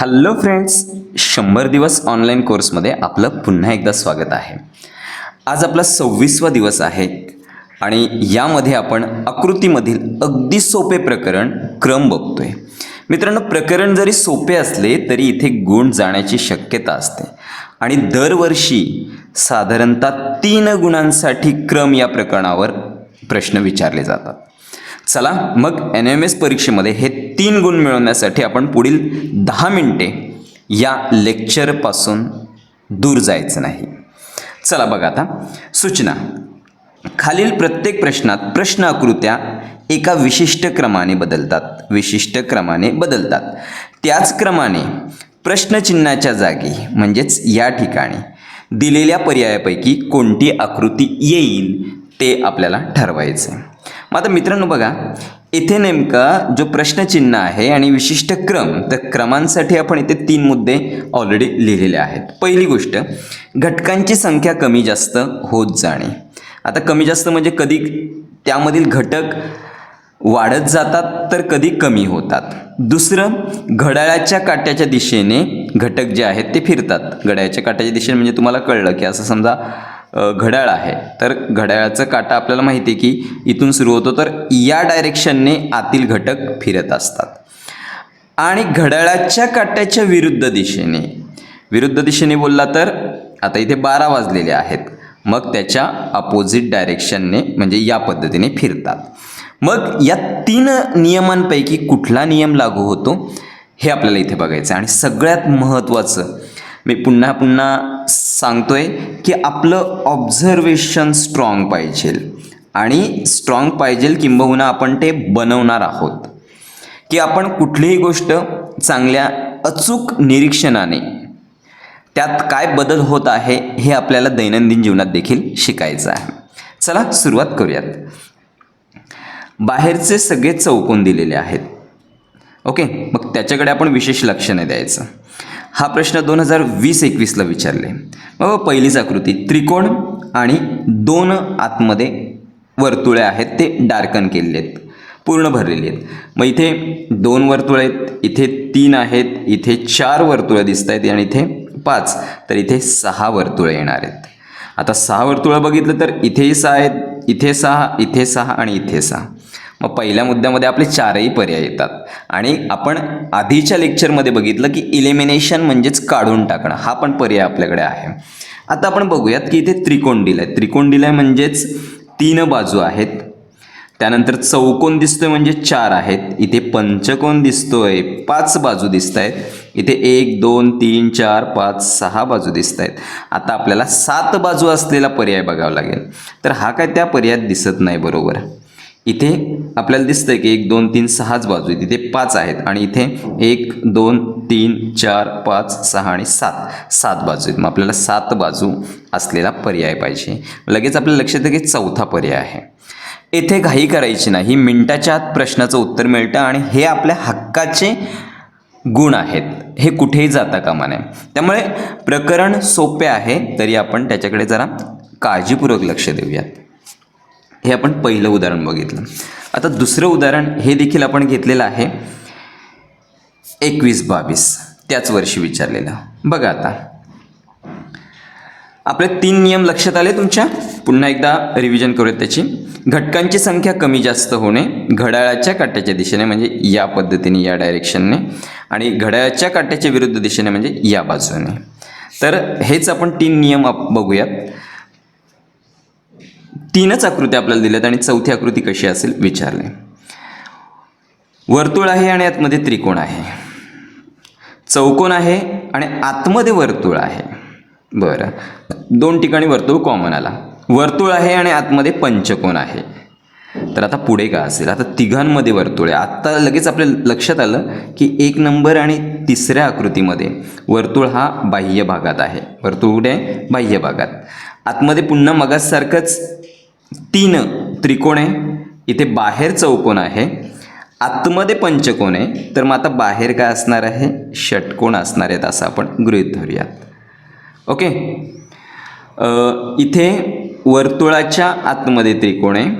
Hello friends शंभर दिवस online कोर्समध्ये आपलं पुन्हा एकदा स्वागत आहे. आज आपला सव्वीसवा दिवस आहे आणि यामध्ये आपण आकृतीमधील अगदी सोपे प्रकरण क्रम बघतोय. मित्रांनो प्रकरण जरी सोपे असले तरी इथे गुण जाण्याची शक्यता असते. आणि दरवर्षी साधारणतः तीन गुणांसाठी क्रम या प्रकरणावर प्रश्न विचारले जातात. चला मग एन एम एस परीक्षेमध्ये हे तीन गुण मिळवण्यासाठी आपण पुढील दहा मिनटे या लेक्चरपासून दूर जायचं नाही. चला बघा आता. सूचना. खालील प्रत्येक प्रश्नात प्रश्न आकृत्या एका विशिष्ट क्रमाने बदलतात. विशिष्ट क्रमाने बदलतात. त्याच क्रमाने प्रश्नचिन्हाच्या जागी म्हणजेच या ठिकाणी दिलेल्या पर्यायापैकी कोणती आकृती येईल ते आपल्याला ठरवायचं आहे मग आता मित्रांनो बघा इथे नेमका जो प्रश्नचिन्ह आहे आणि विशिष्ट क्रम तर क्रमांसाठी आपण इथे तीन मुद्दे ऑलरेडी लिहिलेले आहेत. पहिली गोष्ट घटकांची संख्या कमी जास्त होत जाणे. आता कमी जास्त म्हणजे कधी त्यामधील घटक वाढत जातात तर कधी कमी होतात. दुसरं घड्याळाच्या काट्याच्या दिशेने घटक जे आहेत ते फिरतात. घड्याळाच्या काट्याच्या दिशेने म्हणजे तुम्हाला कळलं की असं समजा घड्याळ आहे. तर घड्याळाचं काटा आपल्याला माहिती आहे की इथून सुरू होतो तर या डायरेक्शनने आतील घटक फिरत असतात. आणि घड्याळाच्या काट्याच्या विरुद्ध दिशेने विरुद्ध दिशेने बोलला तर आता इथे बारा वाजलेले आहेत. मग त्याच्या अपोजिट डायरेक्शनने म्हणजे या पद्धतीने फिरतात. मग या तीन नियमांपैकी कुठला नियम लागू होतो हे आपल्याला इथे बघायचं आणि सगळ्यात महत्त्वाचं मी पुन्हा पुन्हा सांगतोय की आपलं ऑब्झर्वेशन स्ट्रॉंग पाहिजे आणि स्ट्रॉंग पाहिजे किंबहुना आपण ते बनवणार आहोत. की आपण कुठलीही गोष्ट चांगल्या अचूक निरीक्षणाने त्यात काय बदल होत आहे हे आपल्याला दैनंदिन जीवनात देखील शिकायचं आहे. चला सुरुवात करूयात. बाहेरचे सगळे चौकोन दिलेले आहेत. ओके? मग त्याच्याकडे आपण विशेष लक्ष नाही द्यायचं. हा प्रश्न दोन हजार वीस एकवीसला विचारले. मग पहिलीच आकृती त्रिकोण आणि दोन आतमध्ये वर्तुळे आहेत ते डार्कन केलेले आहेत पूर्ण भरलेली आहेत. मग इथे दोन वर्तुळे आहेत इथे तीन आहेत इथे चार वर्तुळं दिसत आहेत आणि इथे पाच तर इथे सहा वर्तुळे येणार आहेत. आता सहा वर्तुळं बघितलं तर इथेही सहा आहेत इथे सहा इथे सहा आणि इथे सहा. मग पहिल्या मुद्द्यामध्ये आपले चारही पर्याय येतात. आणि आपण आधीच्या लेक्चरमध्ये बघितलं की इलिमिनेशन म्हणजेच काढून टाकणं हा पण पर्याय आपल्याकडे आहे. आता आपण बघूयात की इथे त्रिकोण दिलाय त्रिकोण दिलाय म्हणजेच तीन बाजू आहेत. त्यानंतर चौकोन दिसतोय म्हणजे चार आहेत. इथे पंचकोन दिसतोय पाच बाजू दिसत आहेत इथे एक दोन तीन चार पाच सहा बाजू दिसत आहेत आता आपल्याला सात बाजू असलेला पर्याय बघावा लागेल. तर हा काय त्या पर्यायात दिसत नाही बरोबर. इथे आपल्याला दिसतंय की एक दोन तीन सहाच बाजू आहेत. इथे पाच आहेत आणि इथे एक दोन तीन चार पाच सहा आणि सात. सात बाजू आहेत. मग आपल्याला सात बाजू असलेला पर्याय पाहिजे. लगेच आपल्या लक्षात येतं की चौथा पर्याय आहे. येथे घाई करायची नाही. मिनटाच्या आत प्रश्नाचं उत्तर मिळतं आणि हे आपल्या हक्काचे गुण आहेत. हे कुठेही जाता कामा नये. त्यामुळे प्रकरण सोपे आहे तरी आपण त्याच्याकडे जरा काळजीपूर्वक लक्ष देऊयात. हे आपण पहिलं उदाहरण बघितलं. आता दुसरं उदाहरण हे देखील आपण घेतलेलं आहे. एकवीस बावीस. त्याच वर्षी विचारलेलं. बघा आता. आपले तीन नियम लक्षात आले तुमच्या? पुन्हा एकदा रिव्हिजन करूयात त्याची. घटकांची संख्या कमी जास्त होणे घड्याळाच्या काट्याच्या दिशेने म्हणजे या पद्धतीने या डायरेक्शनने आणि घड्याळाच्या काट्याच्या विरुद्ध दिशेने म्हणजे या बाजूने. तर हेच आपण तीन नियम बघूयात. तीनच आकृती आपल्याला दिल्यात आणि चौथी आकृती कशी असेल विचारले. वर्तुळ आहे आणि आतमध्ये त्रिकोण आहे. चौकोन आहे आणि आतमध्ये वर्तुळ आहे. बरं. दोन ठिकाणी वर्तुळ कॉमन आला. वर्तुळ आहे आणि आतमध्ये पंचकोन आहे. तर आता पुढे का असेल? आता तिघांमध्ये वर्तुळ आहे. आत्ता लगेच आपल्या लक्षात आलं की एक नंबर आणि तिसऱ्या आकृतीमध्ये वर्तुळ हा बाह्य भागात आहे. वर्तुळ कुठे? आहे बाह्य भागात. आतमध्ये पुन्हा मगासारखंच तीन त्रिकोण आहे. इथे बाहेर चौकोन आहे. आतमध्ये पंचकोन आहे. तर मग आता बाहेर काय असणार आहे? षटकोण असणार आहेत असं आपण गृहीत धरूयात. ओके? इथे वर्तुळाच्या आतमध्ये त्रिकोण आहे.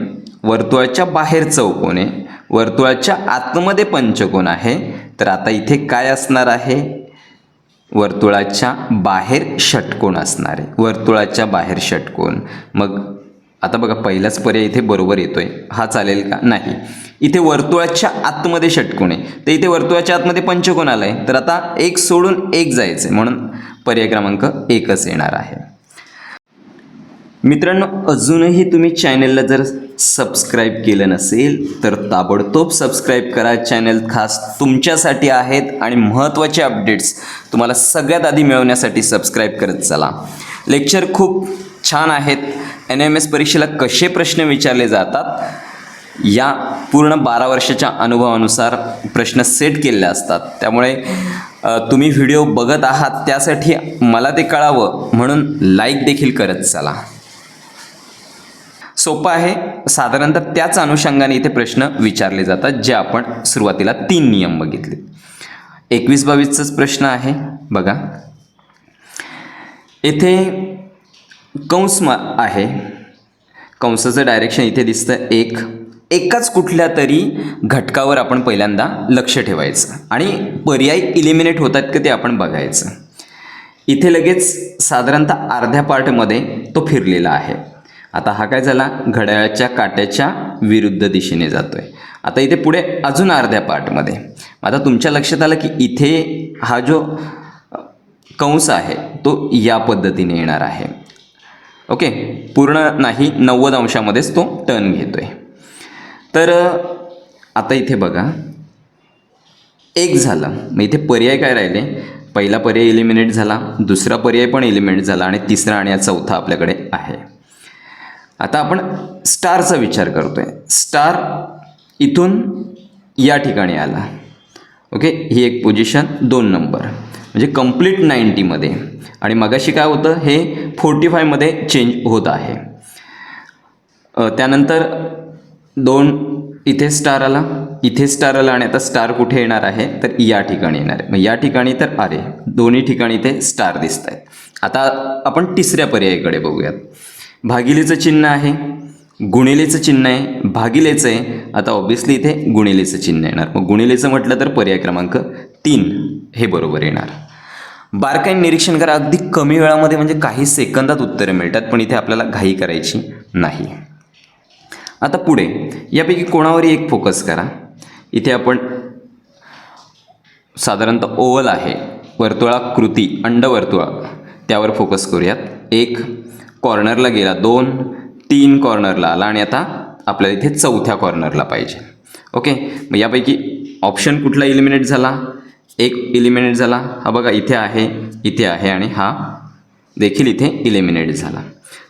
वर्तुळाच्या बाहेर चौकोन आहे. वर्तुळाच्या आतमध्ये पंचकोन आहे. तर आता इथे काय असणार आहे? वर्तुळाच्या बाहेर षटकोन आहे. वर्तुळाच्या बाहेर षटकोन. मग आता बघा पहिलाच पर्याय इथे बरोबर येतोय. हा चालेल का? नाही. इथे वर्तुळाच्या आतमध्ये षटकोण आहे. तर इथे वर्तुळाच्या आतमध्ये पंचकोण आला आहे तर आता एक सोडून एक जायचं म्हणून पर्याय क्रमांक एकच येणार आहे. मित्रांनो अजूनही तुम्ही चॅनलला जर सबस्क्राईब केलं नसेल तर ताबडतोब सबस्क्राईब करा. चॅनल खास तुमच्यासाठी आहेत आणि महत्त्वाचे अपडेट्स तुम्हाला सगळ्यात आधी मिळवण्यासाठी सबस्क्राईब करत चला. लेक्चर खूप छान आहेत. एन एम एस परीक्षेला कसे प्रश्न विचारले जातात? या पूर्ण बारा वर्षाच्या अनुभवानुसार प्रश्न सेट केलेले असतात. त्यामुळे तुम्ही व्हिडिओ बघत आहात त्यासाठी मला ते कळावं. म्हणून लाईक देखील करत चला. सोपं आहे. साधारणतः त्याच अनुषंगाने इथे प्रश्न विचारले जातात जे आपण सुरुवातीला तीन नियम बघितले. एकवीस बावीसचाच प्रश्न आहे. बघा. येथे कंस म आहे. कंसाचं डायरेक्शन इथे दिसतं एक. एकाच कुठल्या तरी घटकावर आपण पहिल्यांदा लक्ष ठेवायचं. आणि पर्याय इलिमिनेट होतात का ते आपण बघायचं. इथे लगेच साधारणतः अर्ध्या पार्टमध्ये तो फिरलेला आहे. आता हा काय झाला? घड्याळाच्या काट्याच्या विरुद्ध दिशेने जातोय. आता इथे पुढे अजून अर्ध्या पार्टमध्ये आता तुमच्या लक्षात आलं की इथे हा जो कंस आहे तो या पद्धतीने येणार आहे. ओके? पूर्ण नाही नव्वद अंशामध्येच तो टर्न आहे तर आता इथे बघा. एक झालं. मग इथे पर्याय काय राहिले? पहिला पर्याय एलिमिनेट झाला दुसरा पर्याय पण एलिमिनेट झाला आणि तिसरा आणि चौथा आपल्याकडे आहे. आता आपण स्टारचा विचार करतो आहे स्टार इथून या ठिकाणी आला. ओके? ही एक पोझिशन दोन नंबर म्हणजे कंप्लीट नाईंटीमध्ये आणि मगाशी काय होतं? हे फोर्टी फायमध्ये चेंज होत आहे. त्यानंतर दोन इथे स्टार आला. इथे स्टार आला आणि आता स्टार कुठे येणार आहे? तर या ठिकाणी येणार आहे. मग या ठिकाणी तर अरे दोन्ही ठिकाणी इथे स्टार दिसत आहेत आता आपण तिसऱ्या पर्यायाकडे बघूयात. भागिलेचं चिन्ह आहे. गुणिलेचं चिन्ह आहे. भागिलेचं आहे. आता ऑब्विसली इथे गुणिलेचं चिन्ह येणार. मग गुणिलेचं म्हटलं तर पर्याय क्रमांक तीन. हे बरोबर येणार. बारकाईने निरीक्षण करा. अगदी कमी वेळामध्ये म्हणजे काही सेकंदात उत्तरे मिळतात पण इथे आपल्याला घाई करायची नाही. आता पुढे यापैकी कोणावरही एक फोकस करा. इथे आपण साधारणतः ओवल आहे वर्तुळाकृती अंडवर्तुळा त्यावर फोकस करूयात. एक कॉर्नरला गेला दोन तीन कॉर्नरला आला आणि आता आपल्याला इथे चौथ्या कॉर्नरला पाहिजे. ओके मग यापैकी ऑप्शन कुठला इलिमिनेट झाला? एक इलिमिनेट झाला. हा बघा इथे आहे इथे आहे आणि हा देखील इथे इलिमिनेट झाला.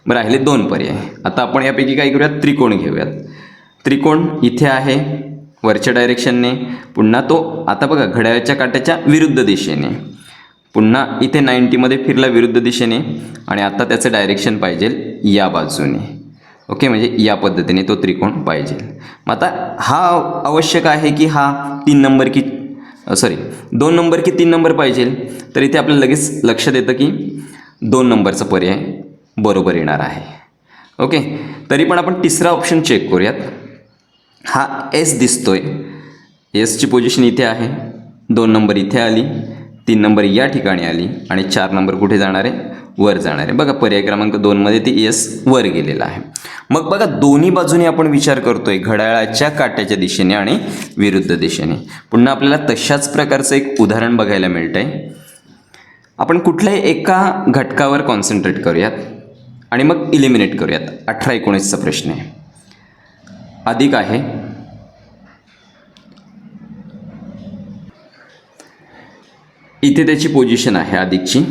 मग राहिले दोन पर्याय. आता आपण यापैकी काय करूयात? त्रिकोण घेऊयात. त्रिकोण इथे आहे वरच्या डायरेक्शनने पुन्हा तो आता बघा घड्याळाच्या काट्याच्या विरुद्ध दिशेने. पुन्हा इथे नाईंटीमध्ये फिरला विरुद्ध दिशेने. आणि आता त्याचं डायरेक्शन पाहिजे या बाजूने. ओके म्हणजे या पद्धतीने तो त्रिकोण पाहिजे. मग आता हा आवश्यक आहे की हा तीन नंबर की सॉरी दोन नंबर की तीन नंबर पाहिजे. तर इथे आपल्याला लगेच लक्षात येतं की दोन नंबरचा पर्याय बरोबर येणार आहे. ओके तरी पण आपण तिसरा ऑप्शन चेक करूयात. हा एस दिसतोय. एसची पोझिशन इथे आहे. दोन नंबर इथे आली. तीन नंबर या ठिकाणी आली. आणि चार नंबर कुठे जाणार आहे? वर जाणार. आहे बघा पर्याय क्रमांक दोनमध्ये ते एस वर गेलेला आहे. मग बघा दोन्ही बाजूने आपण विचार करतोय घड्याळाच्या काट्याच्या दिशेने आणि विरुद्ध दिशेने. पुन्हा आपल्याला तशाच प्रकारचं एक उदाहरण बघायला मिळतंय. आपण कुठल्याही एका घटकावर कॉन्सन्ट्रेट करूयात आणि मग इलिमिनेट करूयात. अठरा एकोणीसचा प्रश्न आहे. अधिक आहे. इथे त्याची पोझिशन आहे अधिकची.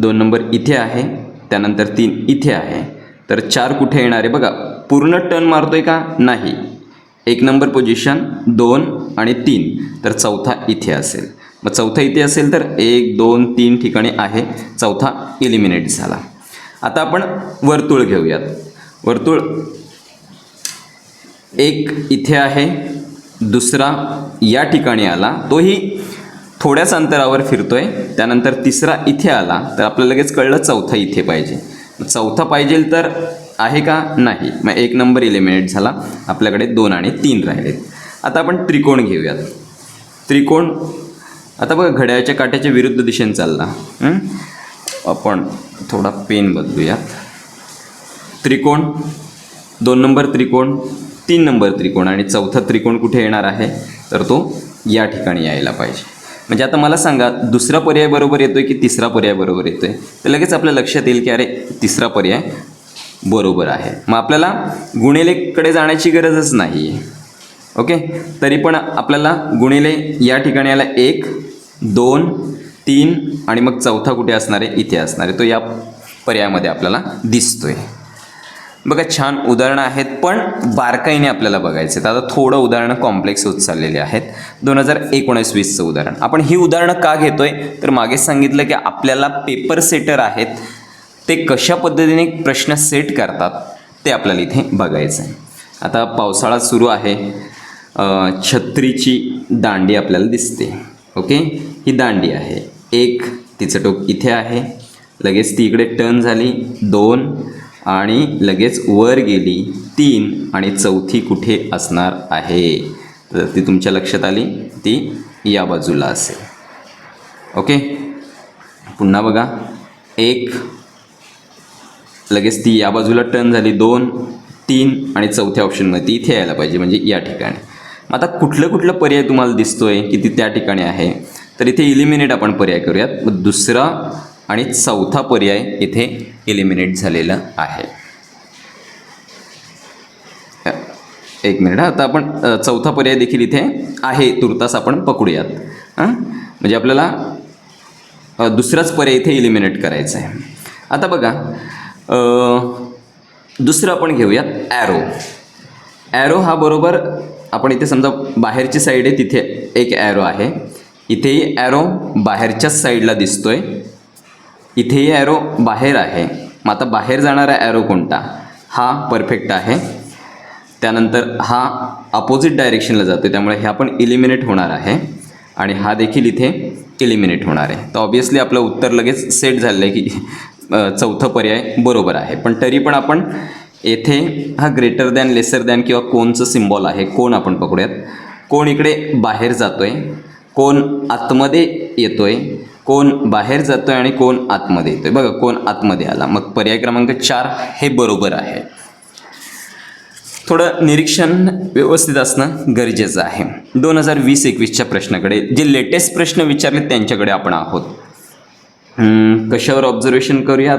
दोन नंबर इथे आहे त्यानंतर तीन इथे आहे. तर चार कुठे येणार आहे बघा पूर्ण टर्न आहे का? नाही. एक नंबर पोझिशन दोन आणि तीन. तर चौथा इथे असेल. मग चौथा इथे असेल तर एक दोन तीन ठिकाणी आहे. चौथा इलिमिनेट झाला. आता आपण वर्तुळ घेऊयात. वर्तुळ एक इथे आहे दुसरा या ठिकाणी आला. तोही थोड्याच अंतरावर फिरतोय त्यानंतर तिसरा इथे आला तर आपल्याला लगेच कळलं चौथा इथे पाहिजे. चौथा पाहिजे तर आहे का? नाही. मग एक नंबर इलिमिनेट झाला. आपल्याकडे दोन आणि तीन राहिलेत. आता आपण त्रिकोण घेऊयात. त्रिकोण आता बघा घड्याळाच्या काट्याच्या विरुद्ध दिशेने चालला. आपण थोडा पेन बदलूयात. त्रिकोण दोन नंबर त्रिकोण तीन नंबर त्रिकोण आणि चौथा त्रिकोण कुठे येणार आहे? तर तो या ठिकाणी यायला पाहिजे. म्हणजे आता मला सांगा दुसरा पर्याय बरोबर येतोय की तिसरा पर्याय बरोबर येतोय? तर लगेच आपल्या लक्षात येईल की अरे तिसरा पर्याय बरोबर आहे. मग आपल्याला गुणिलेकडे जाण्याची गरजच नाही आहे ओके? तरी पण आपल्याला गुणिले या ठिकाणी आला एक दोन तीन आणि मग चौथा कुठे असणार आहे? इथे असणार आहे. तो या पर्यायामध्ये आपल्याला दिसतोय. बघा छान उदाहरणं आहेत पण बारकाईने आपल्याला बघायचे आहेत. आता थोडं उदाहरणं कॉम्प्लेक्स होत चाललेली आहेत. दोन हजार एकोणीस वीसचं उदाहरण. आपण ही उदाहरणं का घेतोय? तर मागे सांगितलं की आपल्याला पेपर सेटर आहेत. ते कशा पद्धतीने प्रश्न सेट करतात ते आपल्याला इथे बघायचं आहे आता पावसाळा सुरू आहे. छत्रीची दांडी आपल्याला दिसते. ओके? ही दांडी आहे. एक तिचं टोक इथे आहे. लगेच ती इकडे टर्न झाली. दोन आणि लगेच वर गेली तीन आणि चौथी कुठे असणार आहे? तर ती तुमच्या लक्षात आली? ती या बाजूला असेल. ओके? पुन्हा बघा. एक. लगेच ती या बाजूला टर्न झाली. दोन. तीन आणि चौथ्या ऑप्शनमध्ये ती इथे यायला पाहिजे म्हणजे या ठिकाणी. मग आता कुठलं कुठलं पर्याय तुम्हाला दिसतोय की ती त्या ठिकाणी आहे? तर इथे इलिमिनेट आपण पर्याय करूयात. मग दुसरा आणि चौथा पर्याय इथे इलिमिनेट झालेलं आहे. एक मिनिट हा आता आपण चौथा पर्याय देखील इथे आहे तुर्तास आपण पकडूयात. हां म्हणजे आपल्याला दुसराच पर्याय इथे इलिमिनेट करायचा आहे. आता बघा दुसरं आपण घेऊयात ॲरो ॲरो हा बरोबर आपण इथे समजा बाहेरची साईड आहे तिथे एक ॲरो आहे. इथेही ॲरो बाहेरच्याच साईडला दिसतोय. इथेही ॲरो बाहेर आहे. मग आता बाहेर जाणारा ॲरो कोणता? हा परफेक्ट आहे. त्यानंतर हा अपोजिट डायरेक्शनला जातो त्यामुळे हे आपण इलिमिनेट होणार आहे. आणि हा देखील इथे इलिमिनेट होणार आहे. तर ऑब्वियसली आपलं उत्तर लगेच सेट झालेलं आहे की चौथं पर्याय बरोबर आहे. पण तरी पण आपण येथे हा ग्रेटर दॅन लेसर दॅन किंवा कोणचं सिम्बॉल आहे कोण आपण पकडूयात? कोण इकडे बाहेर जातो आहे कोण आतमध्ये येतो आहे कोण बाहेर जातोय आणि कोण आतमध्ये येतोय. बघा कोण आतमध्ये आला. मग पर्याय क्रमांक चार हे बरोबर आहे. थोडं निरीक्षण व्यवस्थित असणं गरजेचं आहे. दोन हजार वीस एकवीसच्या प्रश्नाकडे जे लेटेस्ट प्रश्न विचारले त्यांच्याकडे आपण आहोत. कशावर ऑब्झर्वेशन करूयात?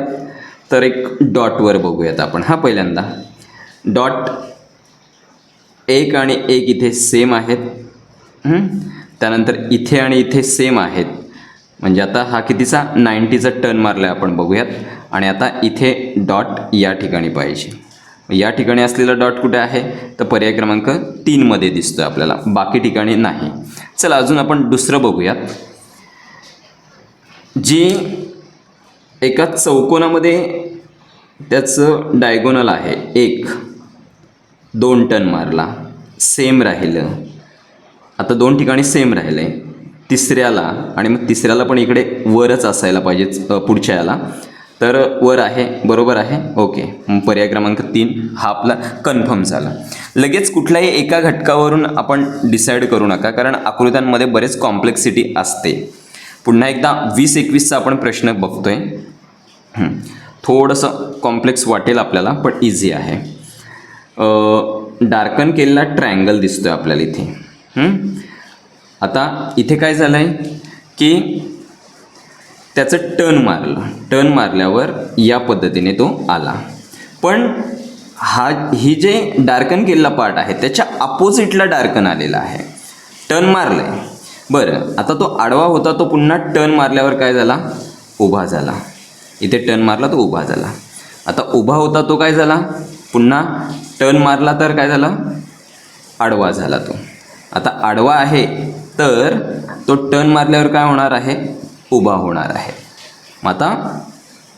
तर एक डॉटवर बघूयात आपण. हा पहिल्यांदा. डॉट एक आणि एक इथे सेम आहेत. त्यानंतर इथे आणि इथे सेम आहेत. म्हणजे आता हा कितीचा? नाईन्टीचा टर्न मारला आपण बघूयात. आणि आता इथे डॉट या ठिकाणी पाहिजे या ठिकाणी असलेला डॉट कुठे आहे? तर पर्याय क्रमांक तीनमध्ये दिसतो आहे आपल्याला. बाकी ठिकाणी नाही. चला अजून आपण दुसरं बघूयात. जी एका चौकोनामध्ये त्याचं डायगोनल आहे. एक दोन टन मारला. सेम राहिलं. आता दोन ठिकाणी सेम राहिलं आहे तिसऱ्याला आणि मग तिसऱ्याला पण इकडे वरच असायला पाहिजे पुढच्या याला. तर वर आहे बरोबर आहे? ओके. पर्याय क्रमांक तीन हा आपला कन्फर्म झाला. लगेच कुठल्याही एका घटकावरून आपण डिसाईड करू नका कारण आकृत्यांमध्ये बरेच कॉम्प्लेक्सिटी असते. पुन्हा एकदा वीस एकवीसचा आपण प्रश्न बघतोय. थोडंसं कॉम्प्लेक्स वाटेल आपल्याला पण इझी आहे. डार्कन केलेला ट्रायंगल दिसतोय आपल्याला इथे. आता इथे काय झालं आहे की त्याचं टर्न मारलं. टर्न मारल्यावर या पद्धतीने तो आला. पण हा ही जे डार्कन केलेला पार्ट आहे त्याच्या अपोजिटला डार्कन आलेला आहे. टर्न मारलं आहे बरं आता तो आडवा होता तो पुन्हा टर्न मारल्यावर काय झाला? उभा झाला. इथे टर्न मारला तो उभा झाला. आता उभा होता तो काय झाला? पुन्हा टर्न मारला तर काय झाला? आडवा झाला तो. आता आडवा आहे तर तो टर्न मारल्यावर काय होणार आहे? उभा होणार आहे. मग आता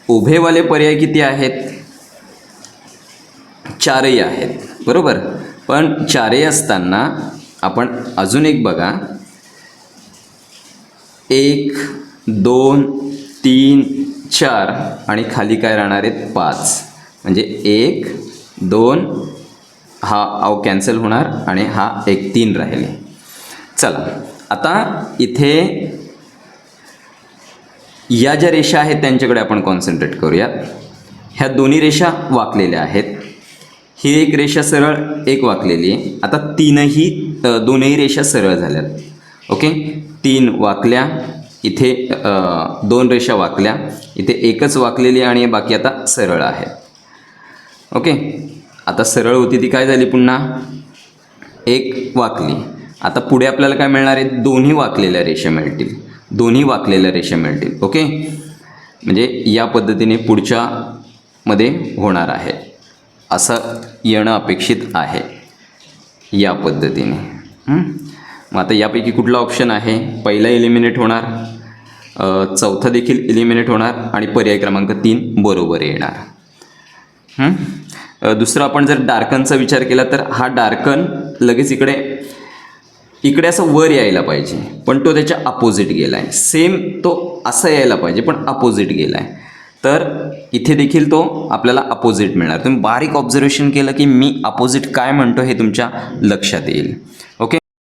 उभेवाले पर्याय किती आहेत? चारही आहेत. बरोबर? पण चारही असताना आपण अजून एक बघा. एक दोन तीन चार आणि खाली काय राहणार आहेत? पाच. म्हणजे एक दोन हा आव कॅन्सल होणार आणि हा एक तीन राहिले. चला. आता इथे या ज्या रेषा आहेत त्यांच्याकडे आपण कॉन्सन्ट्रेट करूया ह्या दोन्ही रेषा वाकलेल्या आहेत. ही एक रेषा सरळ एक वाकलेली आहे. आता तीनही दोनही रेषा सरळ झाल्यात. ओके? तीन वाकल्या इथे दोन रेषा वाकल्या इथे एकच वाकलेली आणि बाकी आता सरळ आहे. ओके? आता सरळ होती ती काय झाली पुन्हा? एक वाकली. आता पुढे आपल्याला काय मिळणार आहे? दोन्ही वाकलेल्या रेषा मिळतील. दोन्ही वाकलेल्या रेषा मिळतील. ओके? म्हणजे या पद्धतीने पुढच्या मध्ये होणार आहे. असं येणं अपेक्षित आहे. या पद्धतीने. मग आता यापैकी कुठला ऑप्शन आहे? पहिला एलिमिनेट होणार. चौथं चौथा देखील एलिमिनेट होणार आणि पर्याय क्रमांक तीन बरोबर येणार. दुसरं आपण जर डार्कनचा विचार केला तर हा डार्कन लगेच इकडे इकडे असं वर यायला पाहिजे पण तो त्याच्या अपोजिट गेला आहे सेम तो असं यायला पाहिजे पण अपोजिट गेला आहे तर इथे देखील तो आपल्याला अपोजिट मिळणार. तुम्ही बारीक ऑब्झर्वेशन केलं की मी अपोजिट काय म्हणतो हे तुमच्या लक्षात येईल.